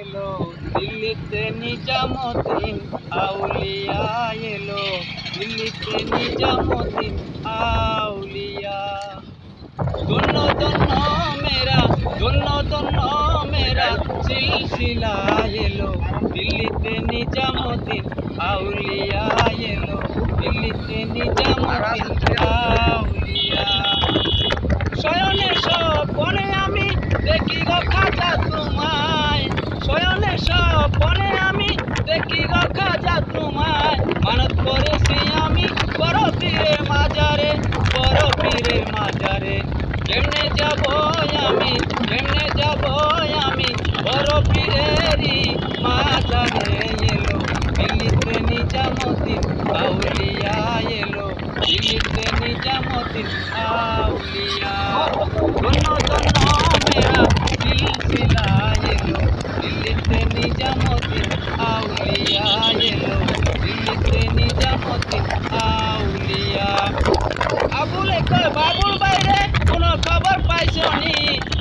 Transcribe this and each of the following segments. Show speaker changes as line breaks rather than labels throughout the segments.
এলো, দিল্লিতে নিজামুদ্দিন আউলিয়া এলো। দিল্লিতে নিজামুদ্দিন, আউলিয়া। ধন্য ধন্য মেরা ধন্য ধন্য মেরা সিলসিলা এলো। দিল্লিতে নিজামুদ্দিন আউলিয়া এলো। দিল্লিতে নিজামুদ্দিন আউলিয়া শয়নে স্বপনে আমি দেখি গো খাজা তোমায় শয়নে স্বপনে আমি দেখি গো খাজা তোমায় মানত করেছি আমি বড় পীরের মাজারে বড় পীরের মাজারে। কেমনে যাব আমি? কেমনে যাব আমি? বড় পীরেরই মাজারে এলো। দিল্লিতে নিজামুদ্দিন আউলিয়া এলো। দিল্লিতে নিজামুদ্দিন আউলিয়া। ধন্য আউলিয়া এলো। দিল্লিতে নিজামুদ্দিন আউলিয়া। আবুলে কয় বাবুল বাইরে, কোনো খবর পাইছো নি?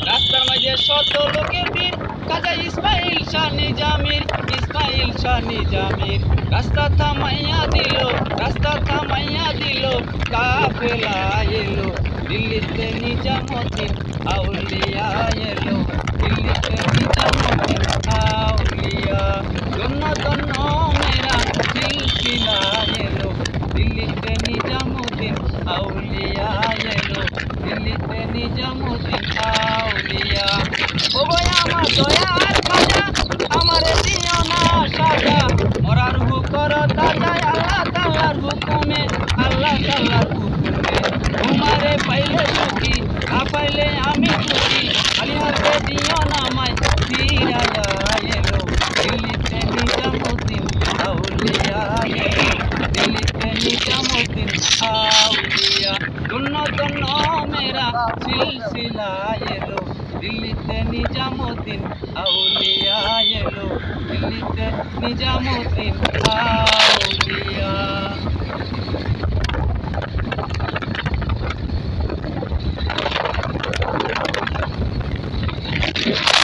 রাস্তার মাঝে শত লোকের ভিড়, কাজা ইসমাইল শাহ নিজামির ইসমাইল শাহ নিজামির রাস্তা থামাইয়া দিল, রাস্তা থামাইয়া দিল, কাফেলা এলো। দিল্লিতে নিজামুদ্দিন, আউলিয়া এলো। দিল্লিতে নিজামুদ্দিন আউলিয়া ধন্য ধন্য মেরা সিলসিলা এলো দিল্লিতে নিজামুদ্দিন আউলিয়া এলো দিল্লিতে নিজামুদ্দিন আউলিয়া ও ভাই আমার দয়ার খাজা আমার দিও না সাজা মরার হু কর তাজা আল্লাহ তাআলার হুকুমে আল্লাহ তাআলার হুকুমে তোমারে পাইলে সুখী না পাইলে আমি সুখী খালি হাতে দিও না মাই ফিরায়া এলো দিল্লিতে নিজামুদ্দিন আউলিয়া এলো দিল্লিতে নিজামুদ্দিন আউলিয়া ধন্য ধন্য মেরা সিলসিলা এলো দিল্লিতে নিজামুদ্দিন আউলিয়া এলো দিল্লিতে নিজামুদ্দিন আউলিয়া Thank you.